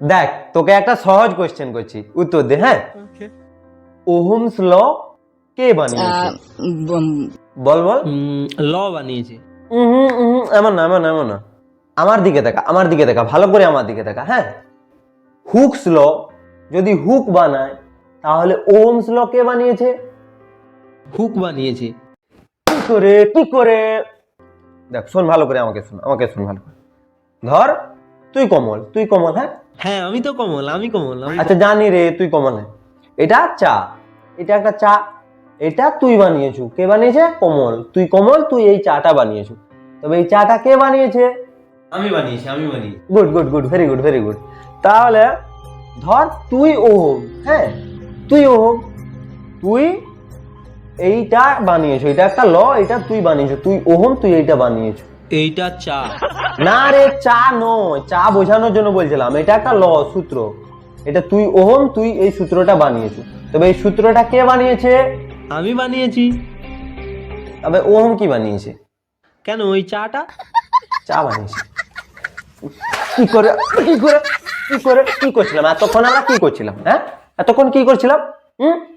দেখ তোকে একটা সহজ কোশ্চেন করছি। উত্তর দে হ্যাঁ? ওহমস ল কে বানিয়েছে? বল বল। ল বানিয়েছে। উহুম, এমন না এমন না এমন না। আমার দিকে দেখা আমার দিকে দেখা ভালো করে আমার দিকে দেখা হ্যাঁ? হুকস ল যদি হুক বানায় তাহলে ওহমস ল কে বানিয়েছে? হুক বানিয়েছে। কি করে কি করে? দেখ শোন ভালো করে আমাকে শোন আমাকে শোন ভালো করে। ধর তুই কমল তুই কমল হ্যাঁ? হ্যাঁ আমি তো কমল আমি কমল। আচ্ছা জানি রে তুই কমল এটা চা। এটা একটা চা। এটা তুই বানিয়েছু। কে বানিয়েছে? কমল। তুই কমল তুই এই চাটা বানিয়েছু। তবে এই চাটা কে বানিয়েছে? আমি বানিয়েছি আমি বানিয়েছি। Good good good very good very good. তাহলে ধর তুই ওহম হ্যাঁ? তুই ওহম তুই এইটা বানিয়েছো। এটা একটা ল এটা তুই বানিয়েছো। তুই ওহম তুই এইটা বানিয়েছো। এইটা চা। না রে চা নয়। চা বোঝানোর জন্য বলছিলাম। এটা একটা ল সূত্র। এটা তুই ওহম তুই এই সূত্রটা বানিয়েছো। তবে এই সূত্রটা কে বানিয়েছে? আমি বানিয়েছি। তবে ওহম কি বানিয়েছে? কেন ওই চাটা? চা বানিয়েছে। কি করে কি করে কি করে কি করছিলাম? এতক্ষণ আমরা কি করছিলাম হ্যাঁ? এতক্ষণ কি করছিলাম? হুম?